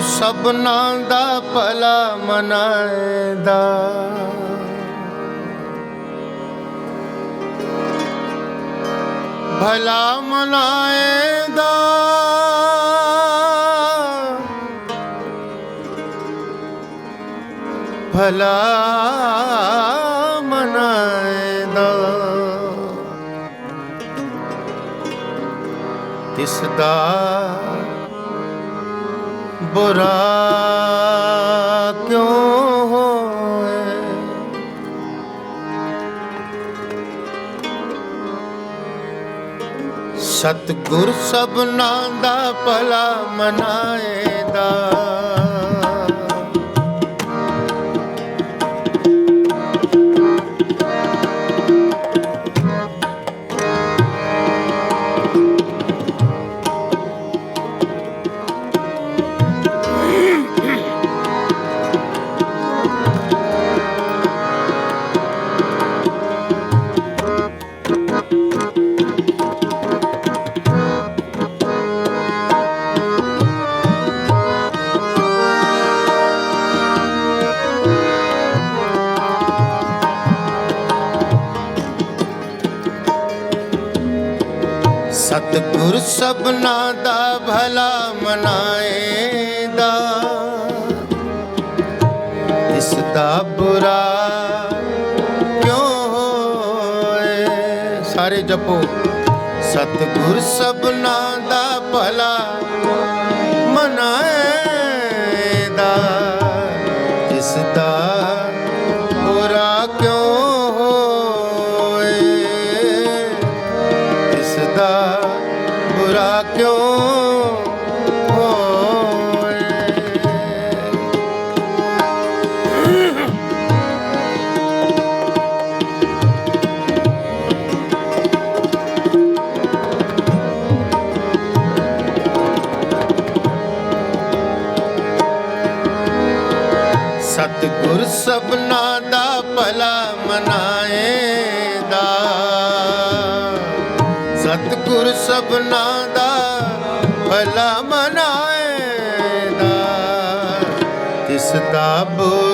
ਸਤਿਗੁਰ ਸਭਨਾ ਦਾ ਭਲਾ ਮਨਾਇਦਾ। ਭਲਾ ਮਨਾਏਦਾ ਭਲਾ ਮਨਾਏਦਾ ਤਿਸ ਦਾ ਬੁਰਾ ਕਿਉਂ ਹੋਏ? ਸਤਿਗੁਰ ਸਭਨਾ ਦਾ ਭਲਾ ਮਨਾਏਦਾ। ਸਭਨਾ ਦਾ ਭਲਾ ਮਨਾਏਦਾ। ਇਸ ਦਾ ਬੁਰਾ ਕਿਉਂ ਹੋਏ? ਸਾਰੇ ਜਪੋ। ਸਤਿਗੁਰ ਸਭਨਾ ਬੁਰਾ ਕਿਉਂ ਸਤਿਗੁਰ ਸਭਨਾ ਦਾ ਭਲਾ ਮਨਾਏਦਾ। ਸਤਿਗੁਰ ਸਭਨਾ ਤਿਸ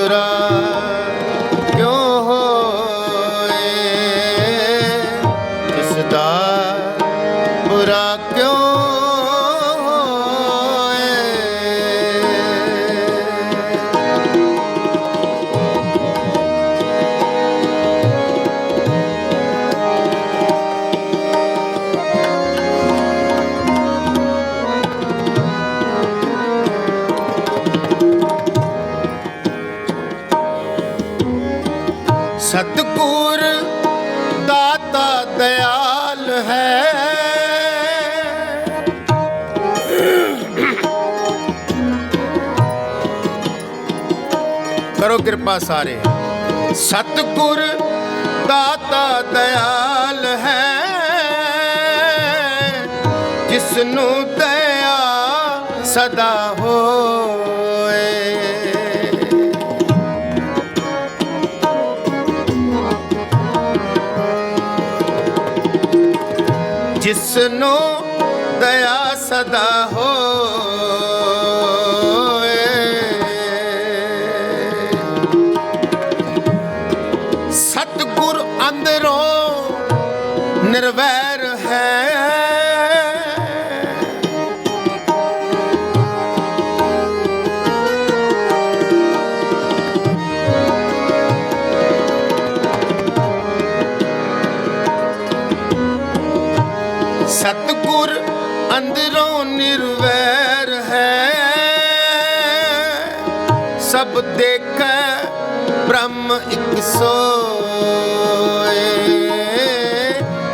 ਕਰੋ ਸਾਰੇ। ਸਤਿਗੁਰ ਦਾਤਾ ਦਇਆਲ ਹੈ। ਜਿਸ ਨੂੰ ਦਇਆ ਸਦਾ ਹੋਏ। ਜਿਸ ਨੂੰ ਦਇਆ ਸਦਾ ਹੋਏ। ਇੱਕ ਸੋਏ।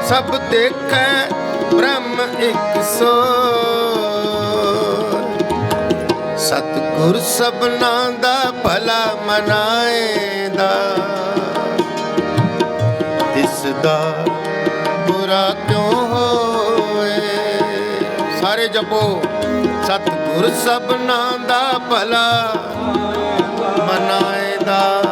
ਸਭ ਦੇਖੈ, ਬ੍ਰਹਮ ਇੱਕ ਸੋਏ। ਸਤਿਗੁਰ ਸਭਨਾ ਦਾ ਭਲਾ ਮਨਾਏਦਾ। ਤਿਸ ਦਾ ਬੁਰਾ ਕਿਉਂ ਹੋਏ? ਸਾਰੇ ਜਪੋ। ਸਤਿਗੁਰ ਸਭਨਾ ਦਾ ਭਲਾ ਮਨਾਏ ਦਾ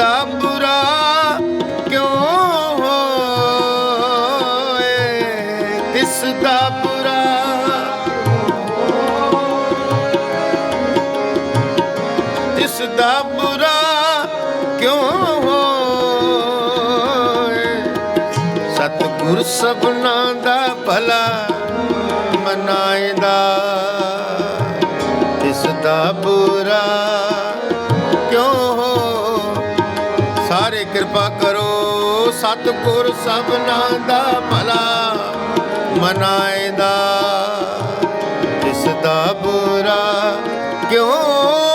ਦਾ ਬੁਰਾ ਕਿਉਂ ਹੋਏ? ਇਸ ਦਾ ਬੁਰਾ? ਇਸ ਦਾ ਬੁਰਾ ਕਿਉਂ ਹੋਏ? ਸਤਿਗੁਰ ਸਭਨਾ ਦਾ ਭਲਾ ਮਨਾਏਦਾ। ਇਸ ਦਾ ਬੁਰਾ ਕਿਰਪਾ ਕਰੋ ਸਤਿਗੁਰ ਸਭਨਾ ਦਾ ਭਲਾ ਮਨਾਏਦਾ। ਇਸ ਦਾ ਬੁਰਾ ਕਿਉਂ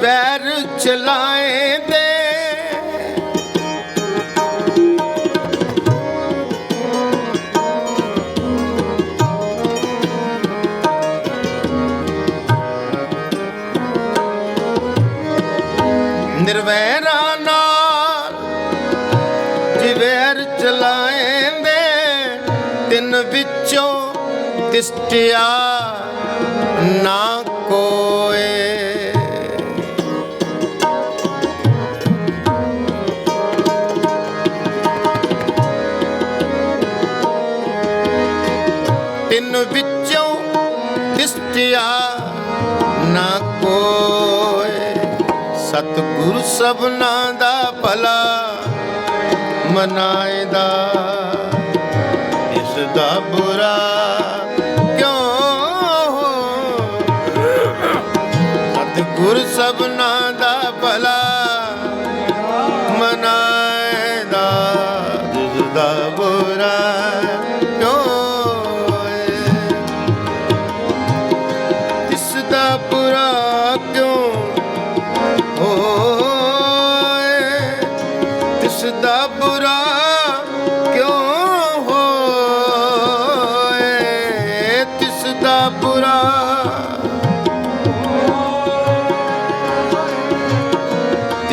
ਵੈਰ ਚਲਾਏ ਦੇ ਨਿਰਵੈਰਾ ਨਾਲ ਜੇ ਵੈਰ ਚਲਾਏ ਦੇ ਤਿੰਨ ਵਿੱਚੋਂ ਦਿਸਟਿਆ ਨਾ ਦਿਸਟਿਆ ਨਾ ਕੋਏ। ਸਤਿਗੁਰ ਸਭਨਾ ਦਾ ਭਲਾ ਮਨਾਏਦਾ। ਇਸ ਦਾ ਬੁਰਾ ਕਿਉਂ ਹੋ ਸਤਿਗੁਰ ਸਭਨਾ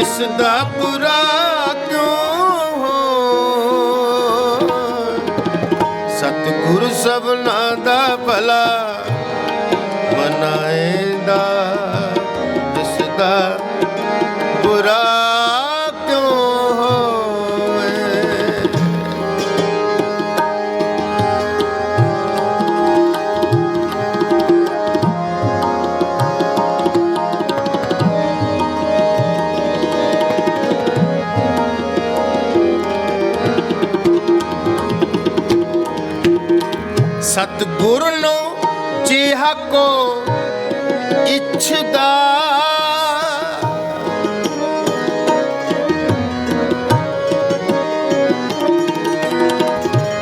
ਤਿਸ ਦਾ ਬੁਰਾ ਕਿਉਂ? ਹੋ ਸਤਿਗੁਰ ਸਭਨਾ ਦਾ ਭਲਾ ਮਨਾਏਦਾ ਇਸ ਦਾ ਸਤਿਗੁਰ ਨੂੰ ਜਿਹਾ ਕੋ ਇੱਛਦਾ।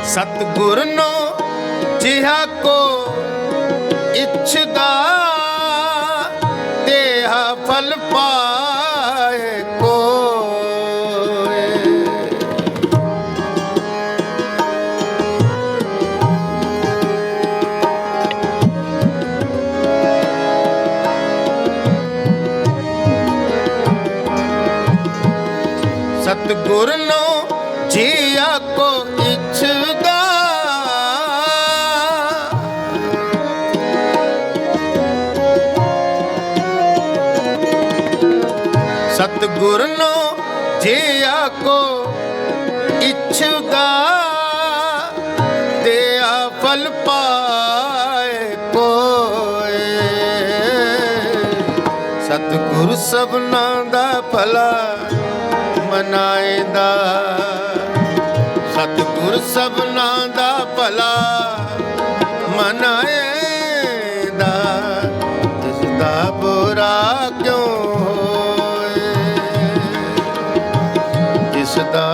ਸਤਿਗੁਰ ਨੂੰ ਜਿਹਾ ਕੋ ਇੱਛਦਾ। ਜਾਏ ਕੋਏ ਸਤਿਗੁਰ ਸਭਨਾ ਦਾ ਭਲਾ ਮਨਾਏਂਦਾ। ਸਤਿਗੁਰ ਸਭਨਾ ਦਾ ਭਲਾ ਮਨਾਏਂਦਾ। ਤਿਸ ਦਾ ਬੁਰਾ ਕਿਉਂ ਹੋਏ? ਤਿਸ ਦਾ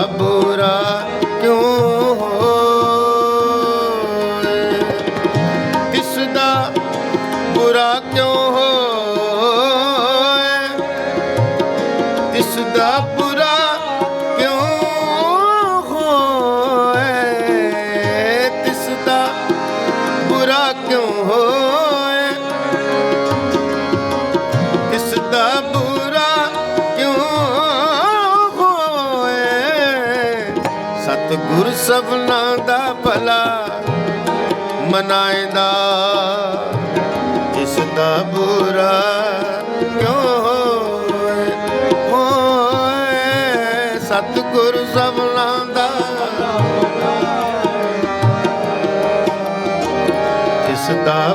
ਸਭਨਾ ਦਾ ਭਲਾ ਮਨਾਇਦਾ ਇਸ ਦਾ ਬੁਰਾ ਕਿਉਂ ਹੋਏ? ਹੋਏ, ਸਤਿਗੁਰ ਸਭਨਾ ਦਾ। ਇਸ ਦਾ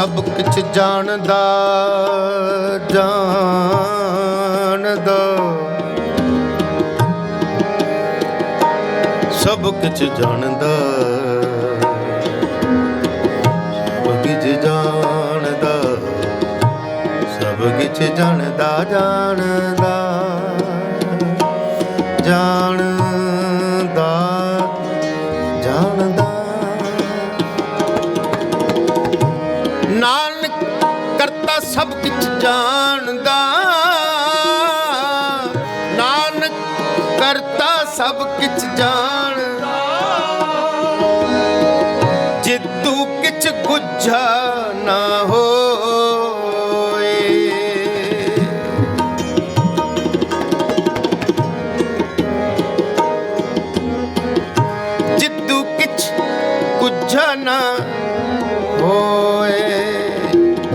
ਸਭ ਕਿਛ ਜਾਣਦਾ ਜਾਣਦਾ। ਸਭ ਕਿਛ ਜਾਣਦਾ ਸਭ ਕਿਛ ਜਾਣਦਾ ਸਭ ਕਿਛ ਜਾਣਦਾ ਜਾਣਦਾ। ਗੁੱਝਾ ਨਾ ਹੋਏ। ਜਿੱਤੂ ਕਿਛ ਗੁੱਝਾ ਨਾ ਹੋਏ।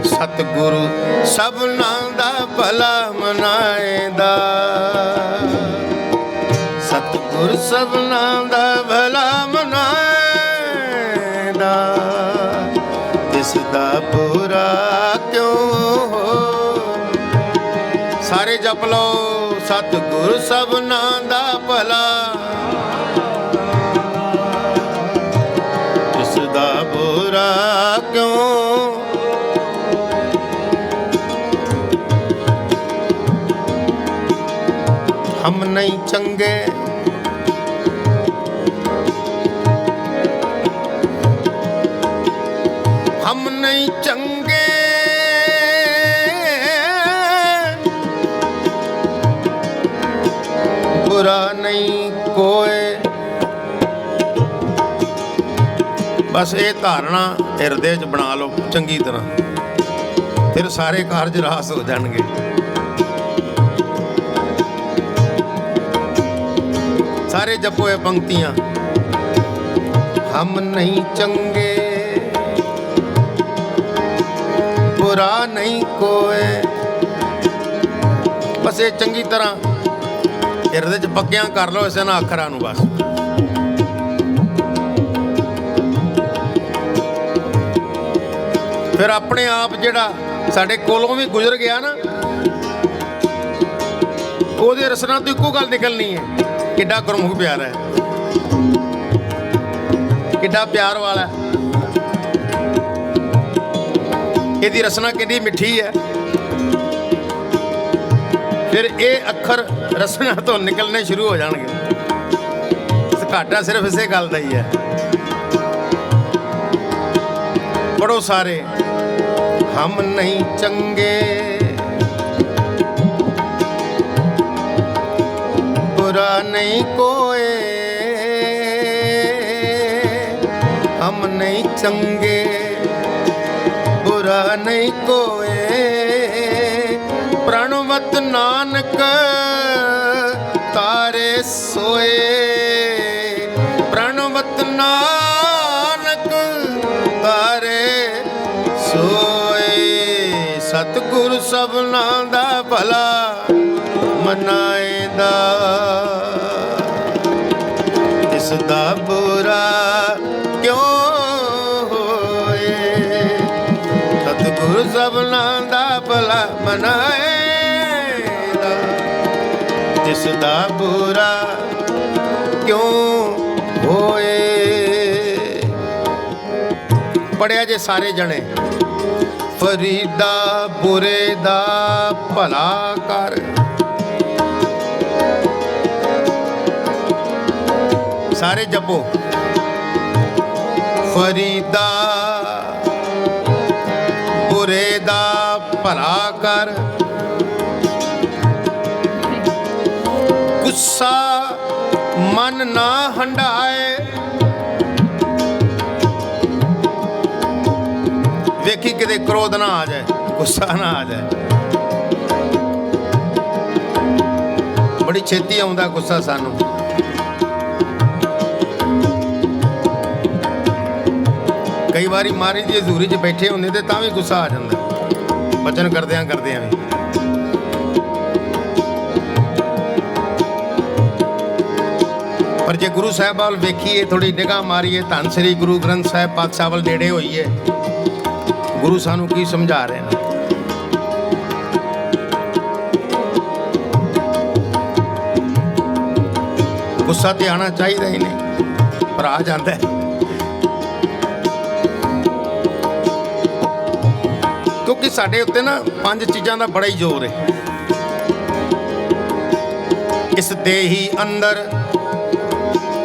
ਸਤਿਗੁਰੂ ਸਭਨਾ ਦਾ ਭਲਾ ਮਨਾਏਦਾ। ਸਤਿਗੁਰ ਸਭਨਾ ਬੁਰਾ ਕਿਉਂ ਹੋ? ਸਾਰੇ ਜਪ ਲਓ, ਸਤਿਗੁਰ ਸਭਨਾ ਦਾ ਭਲਾ। ਇਸ ਦਾ ਬੁਰਾ ਕਿਉਂ? ਹਮ ਨਹੀਂ ਚੰਗੇ ਨਹੀਂ ਚੰਗੇ। ਬੁਰਾ ਨਹੀਂ ਕੋਏ। ਬਸ ਇਹ ਧਾਰਨਾ ਹਿਰਦੇ 'ਚ ਬਣਾ ਲਓ, ਚੰਗੀ ਤਰ੍ਹਾਂ। ਫਿਰ ਸਾਰੇ ਕਾਰਜ ਰਾਸ ਹੋ ਜਾਣਗੇ। ਸਾਰੇ ਜਪੋ ਇਹ ਪੰਕਤੀਆਂ। ਹਮ ਨਹੀਂ ਚੰਗੇ। ਬੁਰਾ ਨਹੀਂ ਕੋਏ। ਬਸ ਇਹ ਚੰਗੀ ਤਰ੍ਹਾਂ ਹਿਰਦੇ 'ਚ ਪੱਕਿਆਂ ਕਰ ਲਓ, ਇਸੇ ਨਾਲ ਅੱਖਰਾਂ ਨੂੰ ਬਸ। ਫਿਰ ਆਪਣੇ ਆਪ ਜਿਹੜਾ ਸਾਡੇ ਕੋਲੋਂ ਵੀ ਗੁਜ਼ਰ ਗਿਆ ਨਾ, ਉਹਦੇ ਰਸਨਾ ਤੋਂ ਇੱਕੋ ਗੱਲ ਨਿਕਲਣੀ ਹੈ, ਕਿੱਡਾ ਗੁਰਮੁਖ ਪਿਆਰਾ ਹੈ। ਕਿੱਡਾ ਪਿਆਰ ਵਾਲਾ ਹੈ। ਇਹਦੀ ਰਸਨਾ ਕਿੰਨੀ ਮਿੱਠੀ ਹੈ। ਫਿਰ ਇਹ ਅੱਖਰ ਰਸਨਾ ਤੋਂ ਨਿਕਲਨੇ ਸ਼ੁਰੂ ਹੋ ਜਾਣਗੇ। ਘਾਟਾ ਸਿਰਫ ਇਸੇ ਗੱਲ ਦਾ ਹੀ ਹੈ। ਬੜੋ ਸਾਰੇ, ਹਮ ਨਹੀਂ ਚੰਗੇ। ਬੁਰਾ ਨਹੀਂ ਕੋਏ। ਹਮ ਨਹੀਂ ਚੰਗੇ। ਦੂਰਾ ਨਹੀਂ ਕੋਏ। ਪ੍ਰਣਵਤ ਨਾਨਕ, ਤਾਰੇ ਸੋਏ। ਪ੍ਰਣਵਤ ਨਾਨਕ, ਤਾਰੇ ਸੋਏ। ਸਤਗੁਰ ਸਭਨਾ ਦਾ ਭਲਾ ਮਨਾਏ ਦਾ ਇਸ ਦਾ ਬੁਰਾ ਕਿਉਂ ਮਨਾਏਦਾ। ਜਿਸ ਦਾ ਬੁਰਾ ਕਿਉਂ ਹੋਏ? ਪੜਿਆ ਜੇ ਸਾਰੇ ਜਣੇ। ਫਰੀਦਾ ਬੁਰੇ ਦਾ ਭਲਾ ਕਰ। ਸਾਰੇ ਜਪੋ। ਫਰੀਦਾ ਭਲਾ ਕਰ। ਗੁੱਸਾ ਮਨ ਨਾ ਹੰਡਾਏ ਵੇਖੀ ਕਿਤੇ ਕ੍ਰੋਧ ਨਾ ਆ ਜਾਏ, ਗੁੱਸਾ ਨਾ ਆ ਜਾਏ। ਬੜੀ ਛੇਤੀ ਆਉਂਦਾ ਗੁੱਸਾ ਸਾਨੂੰ। ਕਈ ਵਾਰੀ ਮਾਰੀ ਦੀ ਹਜ਼ੂਰੀ 'ਚ ਬੈਠੇ ਹੁੰਦੇ ਤੇ ਤਾਂ ਵੀ ਗੁੱਸਾ ਆ ਜਾਂਦਾ। ਬਚਨ ਕਰਦਿਆਂ ਕਰਦਿਆਂ ਵੀ। ਪਰ ਜੇ ਗੁਰੂ ਸਾਹਿਬ ਵੱਲ ਵੇਖੀਏ ਥੋੜੀ ਨਿਗਾਹ ਮਾਰੀਏ, ਧੰਨ ਸ੍ਰੀ ਗੁਰੂ ਗ੍ਰੰਥ ਸਾਹਿਬ ਪਾਤਸ਼ਾਹ ਵੱਲ ਨੇੜੇ ਹੋਈਏ, ਗੁਰੂ ਸਾਨੂੰ ਕੀ ਸਮਝਾ ਰਹੇ ਨੇ? ਗੁੱਸਾ ਤੇ ਆਣਾ ਚਾਹੀਦਾ ਹੀ ਨਹੀਂ, ਪਰ ਆ ਜਾਂਦਾ ਹੈ। ਕਿਉਂਕਿ ਸਾਡੇ ਉੱਤੇ ਨਾ ਪੰਜ ਚੀਜ਼ਾਂ ਦਾ ਬੜਾ ਹੀ ਜ਼ੋਰ ਹੈ। ਇਸ ਦੇ ਹੀ ਅੰਦਰ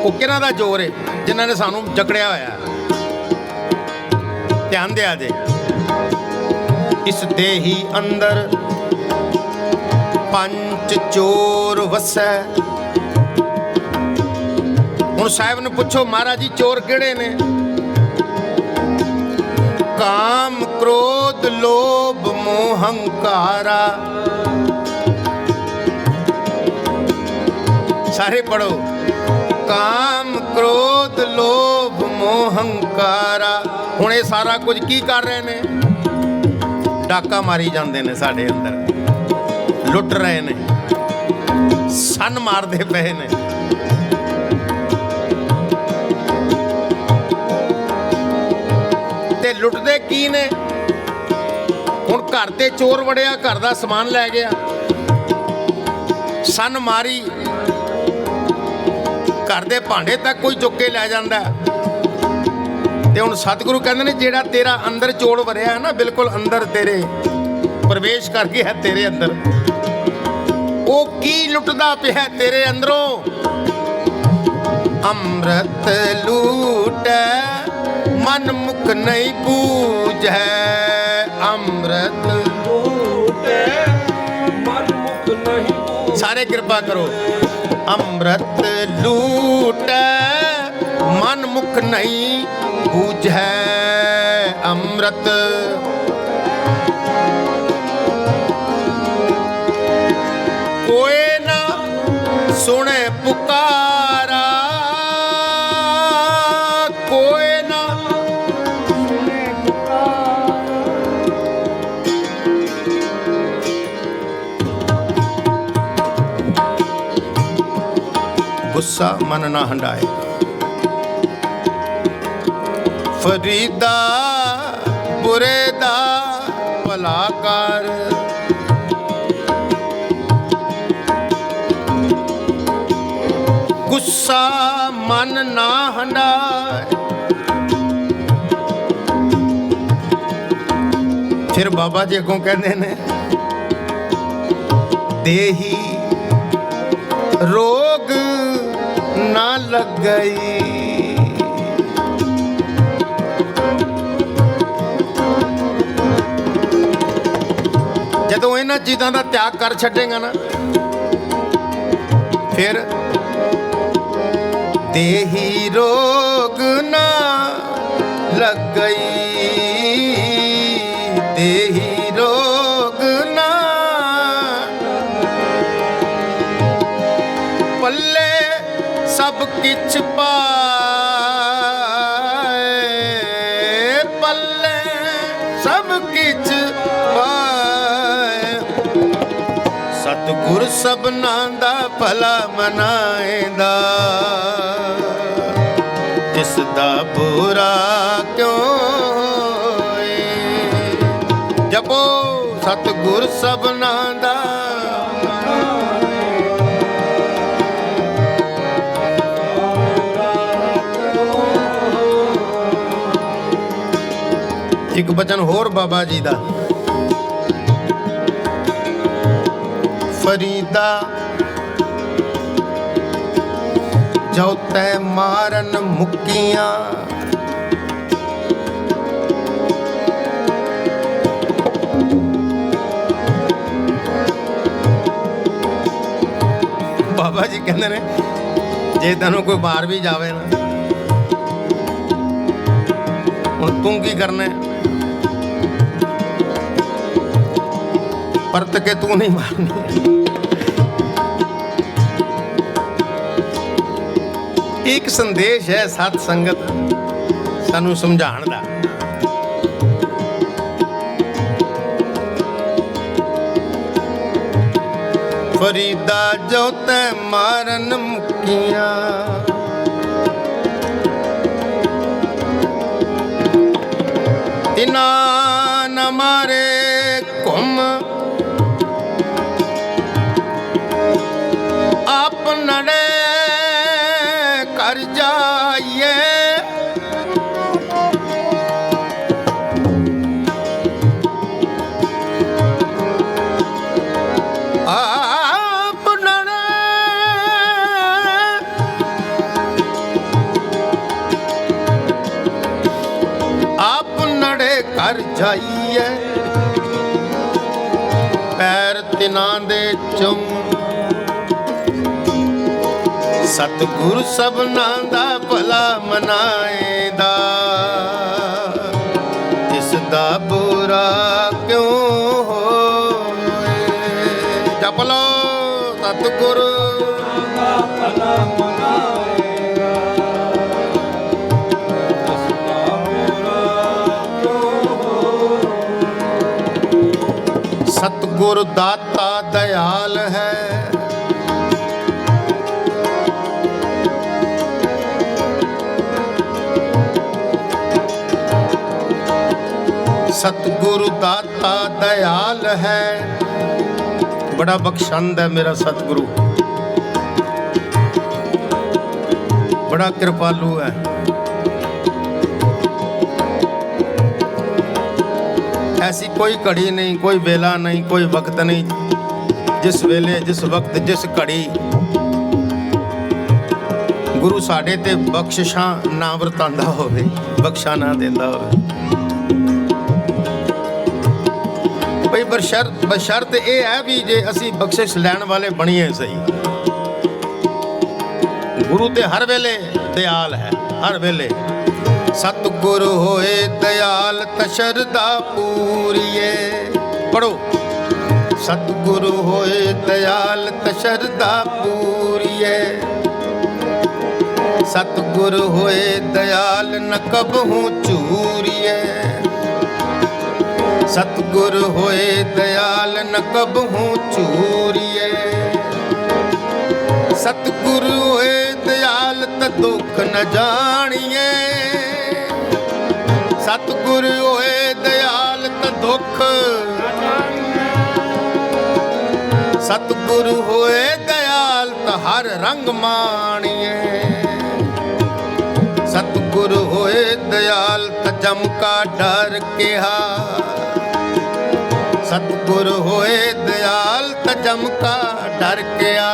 ਉਹ ਕਿਹਨਾਂ ਦਾ ਜ਼ੋਰ ਹੈ ਜਿਨ੍ਹਾਂ ਨੇ ਸਾਨੂੰ ਜਕੜਿਆ ਹੋਇਆ ਧਿਆਨ ਦਿਆ ਜੇ। ਇਸ ਦੇ ਹੀ ਅੰਦਰ ਪੰਜ ਚੋਰ ਵਸੈ। ਹੁਣ ਸਾਹਿਬ ਨੂੰ ਪੁੱਛੋ, ਮਹਾਰਾਜ ਜੀ, ਚੋਰ ਕਿਹੜੇ ਨੇ? ਕਾਮ, ਕ੍ਰੋਧ ਲੋਭ ਮੋਹ ਹੰਕਾਰਾ ਸਾਰੇ ਪੜੋ ਕਾਮ, ਕ੍ਰੋਧ, ਲੋਭ ਮੋਹ ਹੰਕਾਰਾ ਹੁਣ ਇਹ ਸਾਰਾ ਕੁਝ ਕੀ ਕਰ ਰਹੇ ਨੇ? ਡਾਕਾ ਮਾਰੀ ਜਾਂਦੇ ਨੇ ਸਾਡੇ ਅੰਦਰ। ਲੁੱਟ ਰਹੇ ਨੇ। ਸਨ ਮਾਰਦੇ ਪਏ ਨੇ। ਤੇ ਲੁੱਟਦੇ ਕੀ ਨੇ? ਹੁਣ ਘਰ ਤੇ ਚੋਰ ਵੜਿਆ, ਘਰ ਦਾ ਸਮਾਨ ਲੈ ਗਿਆ। ਸਨ ਮਾਰੀ। ਘਰ ਦੇ ਭਾਂਡੇ ਤੱਕ ਕੋਈ ਚੁੱਕ ਕੇ ਲੈ ਜਾਂਦਾ। ਤੇ ਹੁਣ ਸਤਿਗੁਰੂ ਕਹਿੰਦੇ ਨੇ, ਜਿਹੜਾ ਤੇਰਾ ਅੰਦਰ ਚੋਰ ਵਰਿਆ ਹੈ ਨਾ, ਬਿਲਕੁਲ ਅੰਦਰ ਤੇਰੇ, ਪ੍ਰਵੇਸ਼ ਕਰ ਗਿਆ ਤੇਰੇ ਅੰਦਰ। ਉਹ ਕੀ ਲੁੱਟਦਾ ਪਿਆ ਤੇਰੇ ਅੰਦਰੋਂ? ਅੰਮ੍ਰਿਤ ਲੂਟੈ, ਮਨ ਮੁਖ ਨਹੀਂ ਬੂਝੈ ਅੰਮ੍ਰਿਤ ਟੂਟੇ ਮਨ ਮੁਖ ਨਹੀਂ ਸਾਰੇ ਕਿਰਪਾ ਕਰੋ। ਅੰਮ੍ਰਿਤ ਲੂਟੈ ਮਨ ਮੁਖ ਨਹੀਂ ਬੂਝੈ ਅੰਮ੍ਰਿਤ ਕੋਏ ਨਾ ਸੁਣੇ ਪੁਕਾਰਾ। ਗੁੱਸਾ ਮਨ ਨਾ ਹੰਡਾਏ। ਫਰੀਦਾ ਬੁਰੇ ਦਾ ਭਲਾ ਕਰ ਗੁੱਸਾ ਮਨ ਨਾ ਹੰਡਾਏ। ਫਿਰ ਬਾਬਾ ਜੀ ਅੱਗੋਂ ਕਹਿੰਦੇ ਨੇ, ਦੇਹੀ ਰੋਗ ਨਾ ਲੱਗਈ ਜਦੋਂ ਇਹਨਾਂ ਚੀਜ਼ਾਂ ਦਾ ਤਿਆਗ ਕਰ ਛੱਡੇਗਾ ਨਾ, ਫਿਰ ਦੇਹੀ ਰੋਗ ਨਾ ਲੱਗ ਗਈ। ਕਿਛ ਪਾਏ, ਪੱਲੇ ਸਭ ਕਿਛ ਪਾਏ। ਸਤਿਗੁਰ ਸਭਨਾਂ ਦਾ ਭਲਾ ਮਨਾਏਂਦਾ। ਜਿਸ ਦਾ ਬੁਰਾ ਕਿਉਂ ਜਪੋ ਸਤਿਗੁਰ ਸਭਨਾ ਦਾ ਇੱਕ ਬਚਨ ਹੋਰ ਬਾਬਾ ਜੀ ਦਾ ਫਰੀਦਾ ਜੋ ਤੈ ਮਾਰਨ ਮੁਕੀਆਂ ਬਾਬਾ ਜੀ ਕਹਿੰਦੇ ਨੇ, ਜੇ ਤੈਨੂੰ ਕੋਈ ਬਾਹਰ ਵੀ ਜਾਵੇ ਨਾ, ਹੁਣ ਤੂੰ ਕੀ ਕਰਨਾ ਹੈ? ਪਰਤ ਕੇ ਤੂੰ ਨਹੀਂ ਮਾਰਨੀ। ਇੱਕ ਸੰਦੇਸ਼ ਹੈ ਸਤ ਸੰਗਤ ਸਾਨੂੰ ਸਮਝਾਉਣ ਦਾ। ਫਰੀਦਾ ਜੋ ਤੈ ਮਾਰਨ ਮੁਕੀਆਂ। ਤਿਨਾ ਆਪ ਸਤਿਗੁਰ ਸਭਨਾ ਦਾ ਭਲਾ ਮਨਾਏਦਾ। ਇਸ ਦਾ ਬੁਰਾ ਕਿਉਂ ਹੋਏ? ਜਪ ਲੋ ਸਤਿਗੁਰ। ਭਲਾ ਮਨਾਏਗਾ ਜਿਸ ਸਤਿਗੁਰ ਦਾਤਾ ਸਤਿਗੁਰ ਦਾਤਾ ਦਇਆਲ ਹੈ। ਬੜਾ ਬਖਸ਼ੰਦ ਹੈ ਮੇਰਾ ਸਤਿਗੁਰੂ। ਬੜਾ ਕਿਰਪਾਲੂ ਹੈ। ਐਸੀ ਕੋਈ ਘੜੀ ਨਹੀਂ, ਕੋਈ ਵੇਲਾ ਨਹੀਂ, ਕੋਈ ਵਕਤ ਨਹੀਂ। ਜਿਸ ਵੇਲੇ, ਜਿਸ ਵਕਤ, ਜਿਸ ਘੜੀ। ਗੁਰੂ ਸਾਡੇ ਤੇ ਬਖਸ਼ਿਸ਼ਾਂ ਨਾ ਵਰਤਾਂਦਾ ਹੋਵੇ, ਬਖਸ਼ਾ ਨਾ ਦਿੰਦਾ ਹੋਵੇ। ਬਈ ਬਸ਼ਰਤ ਬਸ਼ਰਤ ਇਹ ਹੈ ਵੀ ਜੇ ਅਸੀਂ ਬਖਸ਼ਿਸ਼ ਲੈਣ ਵਾਲੇ ਬਣੀਏ ਸਹੀ। ਗੁਰੂ ਤੇ ਹਰ ਵੇਲੇ ਦਿਆਲ ਹੈ, ਹਰ ਵੇਲੇ। ਸਤਿਗੁਰ ਹੋਏ ਦਿਆਲ ਤਸ਼ਰਦਾ ਪੂਰੀਏ। ਪੜੋ ਸਤਿਗੁਰ ਹੋਏ ਦਿਆਲ ਤਸ਼ਰਦਾ ਪੂਰੀਏ। ਸਤਿਗੁਰ ਹੋਏ ਦਿਆਲ ਨ ਕਬਹੂ ਚੂਰੀਏ। ਸਤਿਗੁਰ ਹੋਏ ਦਿਆਲ ਨ ਕਬਹੂ ਚੂਰੀਏ। ਸਤਿਗੁਰ ਹੋਏ ਦਿਆਲ ਤ ਦੁੱਖ ਨ ਜਾਣੀਏ। ਸਤਿਗੁਰ ਹੋਏ ਦਿਆਲ ਤ ਦੁੱਖ ਸਤਿਗੁਰ ਹੋਏ ਦਿਆਲ ਤ ਹਰ ਰੰਗ ਮਾਣੀਏ। ਸਤਿਗੁਰ ਹੋਏ ਦਿਆਲ ਤ ਜਮ ਕਾ ਡਰ ਕਿਹਾ। ਸਤਿਗੁਰ ਹੋਏ ਦਿਆਲ ਤ ਜਮ ਡਰ ਗਿਆ।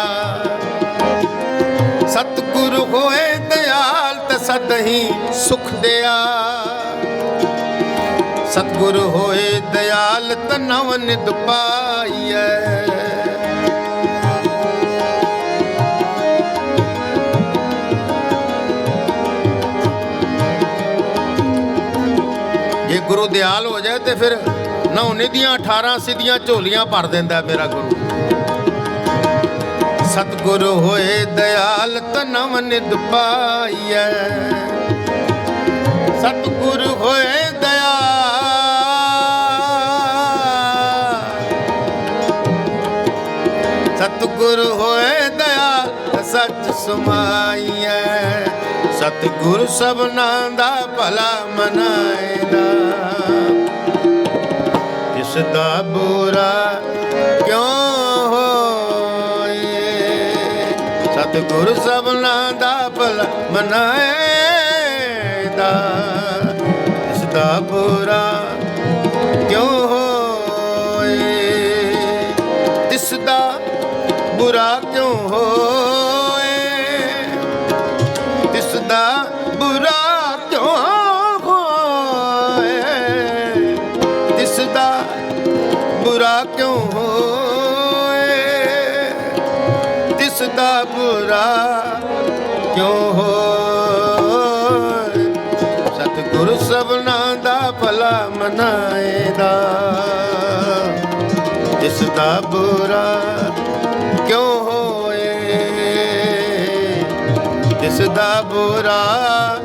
ਸਤਿਗੁਰ ਹੋਏ ਦਿਆਲ ਤ ਸਦਹੀ ਸੁਖ ਦਿਆ। ਸਤਿਗੁਰ ਹੋਏ ਦਿਆਲ ਤ ਨਵ ਨਿਦ ਪਾਈਐ। ਜੇ ਗੁਰੂ ਦਿਆਲ ਹੋ ਜਾਏ ਤੇ ਫਿਰ ਨੌ ਨਿਧੀਆਂ 18 ਸਿੱਧੀਆਂ ਝੋਲੀਆਂ ਭਰ ਦਿੰਦਾ ਮੇਰਾ ਗੁਰੂ। ਸਤਿਗੁਰ ਹੋਏ ਦਿਆਲ ਤਨਵ ਨਿਦ ਪਾਈਐ। ਸਤਿਗੁਰ ਹੋਏ ਦਿਆਲ। ਸਤਿਗੁਰ ਹੋਏ ਦਿਆਲ ਸੱਚ ਸਮਾਈਐ। ਸਤਿਗੁਰ ਸਭਨਾ ਦਾ ਭਲਾ ਮਨਾਏਦਾ ਇਸ ਦਾ ਬੁਰਾ ਕਿਉਂ ਹੋਏ? ਸਤਿਗੁਰ ਸਭਨਾ ਦਾ ਭਲਾ ਮਨਾਏਦਾ। ਇਸ ਦਾ ਬੁਰਾ ਕਿਉਂ ਹੋਏ? ਤਿਸ ਦਾ ਬੁਰਾ ਕਿਉਂ ਹੋਏ? ਤਿਸ ਬੁਰਾ ਕਿਉਂ ਹੋਏ? ਤਿਸ ਦਾ ਬੁਰਾ